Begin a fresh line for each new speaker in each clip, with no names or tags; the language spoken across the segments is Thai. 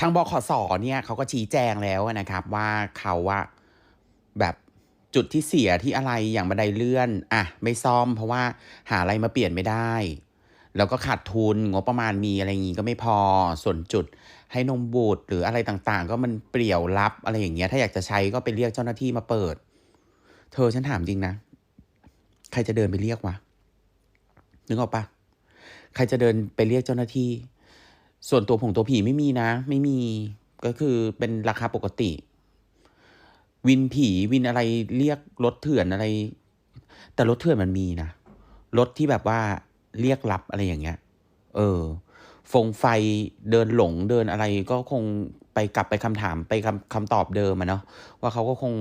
ทางบขสเนี่ยเขาก็ชี้แจงแล้วนะครับ ว่าเขาว่าแบบจุดที่เสียที่อะไรอย่างบันไดเลื่อน อะ ไม่ซ่อม เพราะว่าหาอะไรมาเปลี่ยนไม่ได้ แล้วก็ขาดทุนงบประมาณมีอะไรอย่างงี้ก็ไม่พอส่วนจุดให้นมบูดหรืออะไรต่างๆ ก็มันเปลี่ยวลับอะไรอย่างเงี้ย ถ้าอยากจะใช้ก็ไปเรียกเจ้าหน้าที่มาเปิด เธอฉันถามจริงนะ ใครจะเดินไปเรียกวะนึกออกปะใครจะเดินไปเรียกเจ้าหน้าที่ ส่วนตัวผงตัวผีไม่มีนะ ไม่มีก็คือเป็นราคาปกติ วินผีวินอะไรเรียกรถเถื่อนอะไร แต่รถเถื่อนมันมีนะรถที่แบบว่าเรียกรับอะไรอย่างเงี้ย เออ ฟงไฟเดินหลงเดินอะไรก็คงไปกลับไปคำถามไปคำคำตอบเดิมอะเนาะว่าเขาก็คง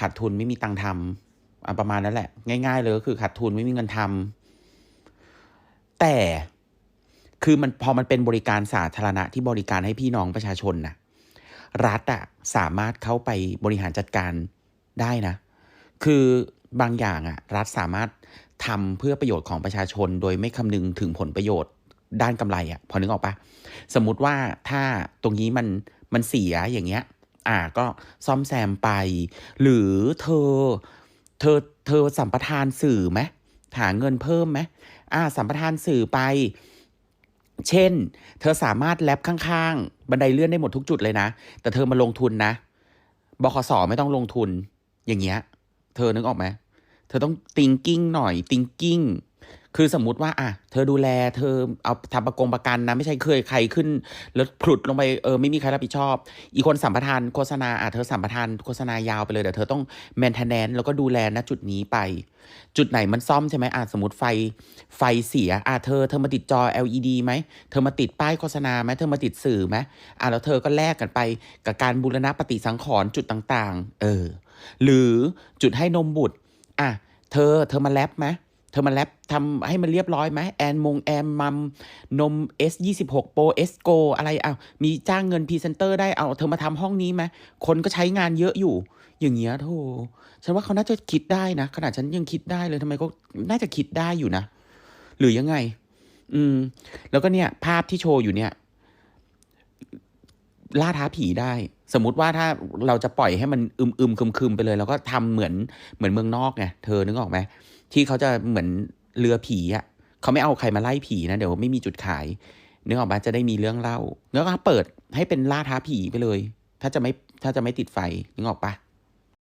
ขาดทุนไม่มีตังค์ทำประมาณนั้นแหละ ง่าย ๆ เลยก็คือขาดทุนไม่มีเงินทำแต่ คือมันพอมันเป็นบริการสาธารณะที่บริการให้พี่น้องประชาชนนะรัฐอะสามารถเข้าไปบริหารจัดการได้นะ คือบางอย่างอะรัฐสามารถทำเพื่อประโยชน์ของประชาชน โดยไม่คำนึงถึงผลประโยชน์ด้านกำไรอะพอนึกออกปะสมมุติว่าถ้าตรงนี้มันมันเสียอย่างเงี้ย อ่าก็ซ่อมแซมไป หรือเธอ เธอเธอสัมปทานสื่อไหมหาเงินเพิ่มไหมอ่า สัมปทานสื่อไป เช่น เธอสามารถแลบข้างๆ บันไดเลื่อนได้หมดทุกจุดเลยนะ แต่เธอมาลงทุนนะบขสไม่ต้องลงทุนอย่างเงี้ย เธอนึกออกไหมเธอต้อง thinking หน่อย thinking คือสมมุติว่าอะเธอดูแล เธอเอาทำประกงประกันนะไม่ใช่เคยใครขึ้น แล้วผลุดลงไปเออไม่มีใครรับผิดชอบ อีกคนสัมปทานโฆษณาอะเธอสัมปทานโฆษณายาวไปเลยแต่เธอต้อง maintenance แล้วก็ดูแลณจุดนี้ไป จุดไหนมันซ่อมใช่ไหมอะสมมติไฟไฟเสียอะเธอเธอมาติดจอ LED ไหมเธอมาติดป้ายโฆษณาไหมเธอมาติดสื่อไหมอะแล้วเธอก็แลกกันไปกับการบูรณะปฏิสังขรณ์จุดต่าง ๆ เออ หรือจุดให้นมบุตรอะเธอเธอมาแลบไหม ธอมาแลบทำให้มันเรียบร้อยไหมแอนมงแอมมัมนม S 2 6 Pro S Go อะไรเอามีจ้างเงินพรีเซนเตอร์ได้เอาเธอมาทำห้องนี้ไหมคนก็ใช้งานเยอะอยู่ อย่างเงี้ยโธ่ฉันว่าเขาน่าจะคิดได้นะขนาดฉันยังคิดได้เลยทำไมก็น่าจะคิดได้อยู่นะ หรือยังไง อืม แล้วก็เนี่ย ภาพที่โชว์อยู่เนี่ย ล่าท้าผีได้ สมมติว่าถ้าเราจะปล่อยให้มันอึมอึมคึมคึมๆไปเลยแล้วก็ทำเหมือนเหมือนเมืองนอกไงเธอนึกออกไหมที่เขาจะเหมือนเรือผีอะ่ะเขาไม่เอาใครมาไล่ผีนะเดี๋ยวไม่มีจุดขายนึกออกไหมจะได้มีเรื่องเล่าแล้วก็เปิดให้เป็นล่าท้าผีไปเลย ถ้าจะไม่ถ้าจะไม่ติดไฟนึกออกปะ